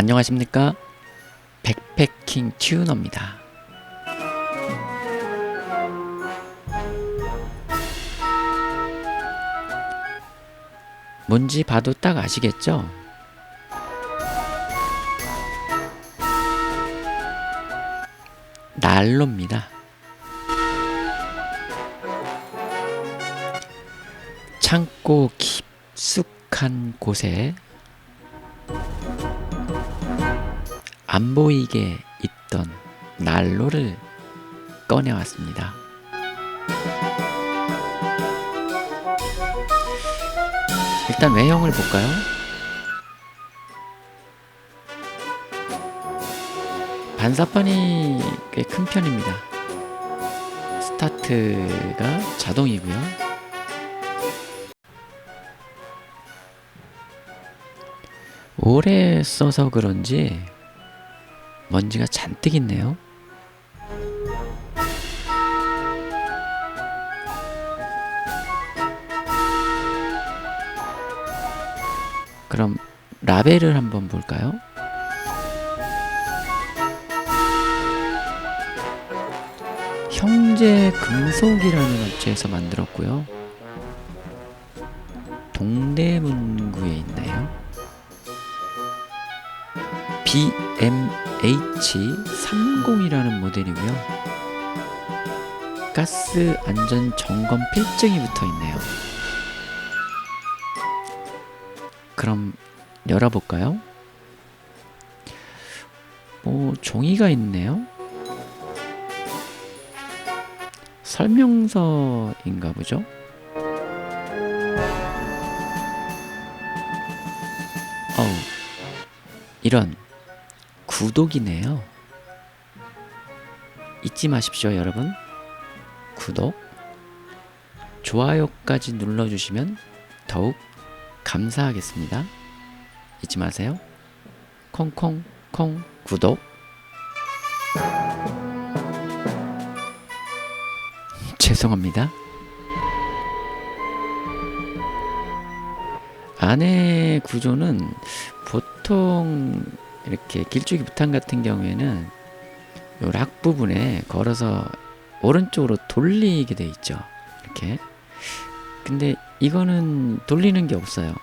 안녕하십니까? 백패킹 튜너입니다. 뭔지 봐도 딱 아시겠죠? 난로입니다. 창고 깊숙한 곳에 안 보이게 있던 난로를 꺼내왔습니다. 일단 외형을 볼까요? 반사판이 꽤 큰 편입니다. 스타트가 자동이고요. 오래 써서 그런지 먼지가 잔뜩 있네요. 그럼 라벨을 한번 볼까요? 형제 금속이라는 업체에서 만들었고요. 동대문구에 있나요? BMH30이라는 모델이고요. 가스 안전 점검 필증이 붙어 있네요. 그럼 열어볼까요? 뭐 종이가 있네요. 설명서인가 보죠? 어우, 이런 구독이네요. 잊지 마십시오, 여러분. 구독, 좋아요까지 눌러주시면 더욱 감사하겠습니다. 잊지 마세요. 콩콩콩 구독. 죄송합니다. 안의 구조는 보통 이렇게 길쭉이 부탄 같은 경우에는 요 락 부분에 걸어서 오른쪽으로 돌리게 돼 있죠. 이렇게. 근데 이거는 돌리는 게 없어요.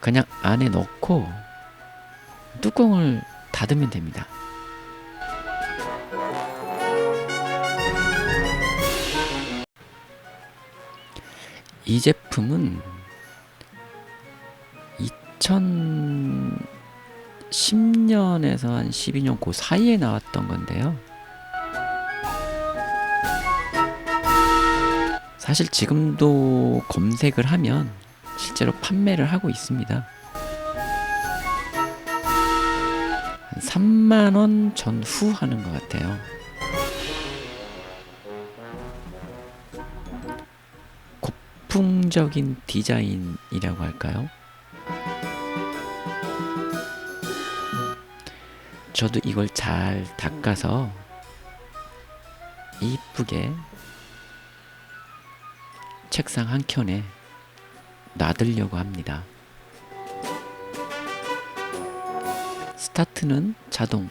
그냥 안에 넣고 뚜껑을 닫으면 됩니다. 이 제품은 2010년에서 한 12년 그 사이에 나왔던 건데요. 사실 지금도 검색을 하면 실제로 판매를 하고 있습니다. 한 3만 원 전후 하는 것 같아요. 고풍적인 디자인이라고 할까요? 저도 이걸 잘 닦아서 이쁘게 책상 한 켠에 놔두려고 합니다. 스타트는 자동.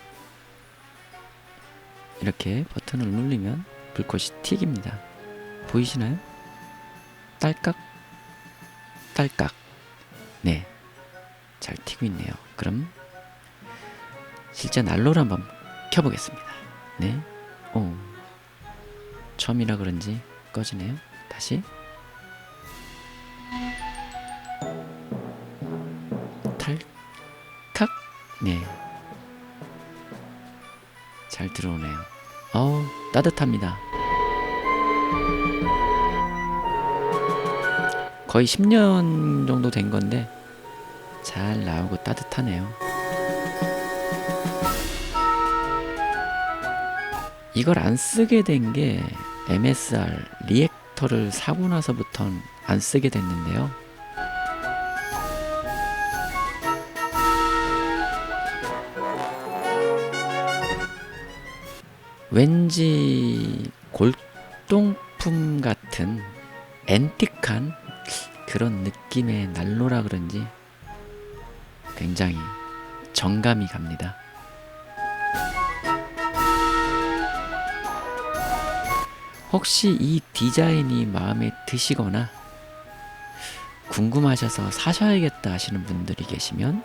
이렇게 버튼을 누르면 불꽃이 튀깁니다. 보이시나요? 딸깍, 딸깍. 네. 잘 튀고 있네요. 그럼 실제 난로를 한번 켜보겠습니다. 네. 오. 처음이라 그런지 꺼지네요. 다시. 탈칵. 네. 잘 들어오네요. 어우, 따뜻합니다. 거의 10년 정도 된 건데 잘 나오고 따뜻하네요. 이걸 안 쓰게 된 게 MSR 리액터를 사고 나서부턴 안 쓰게 됐는데요. 왠지 골동품 같은 앤틱한 그런 느낌의 난로라 그런지 굉장히 정감이 갑니다. 혹시 이 디자인이 마음에 드시거나 궁금하셔서 사셔야겠다 하시는 분들이 계시면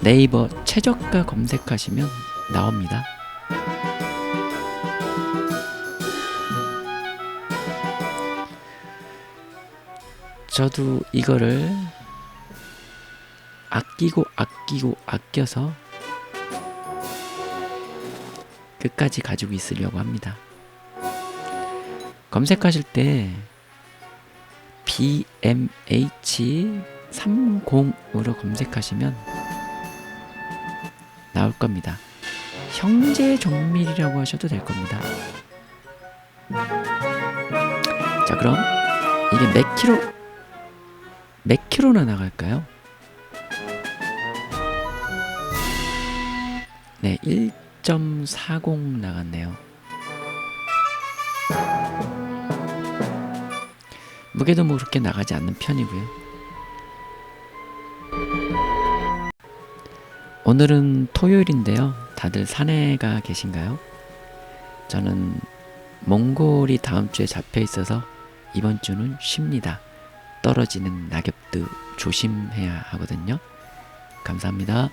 네이버 최저가 검색하시면 나옵니다. 저도 이거를 아끼고 아끼고 아껴서 끝까지 가지고 있으려고 합니다. 검색하실 때 BMH30으로 검색하시면 나올 겁니다. 형제 정밀이라고 하셔도 될 겁니다. 자, 그럼 이게 몇 킬로 몇 킬로나 나갈까요? 네, 1.40 나갔네요. 무게도 뭐 그렇게 나가지 않는 편이고요. 오늘은 토요일인데요. 다들 산에가 계신가요? 저는 몽골이 다음 주에 잡혀 있어서 이번 주는 쉽니다. 떨어지는 낙엽도 조심해야 하거든요. 감사합니다.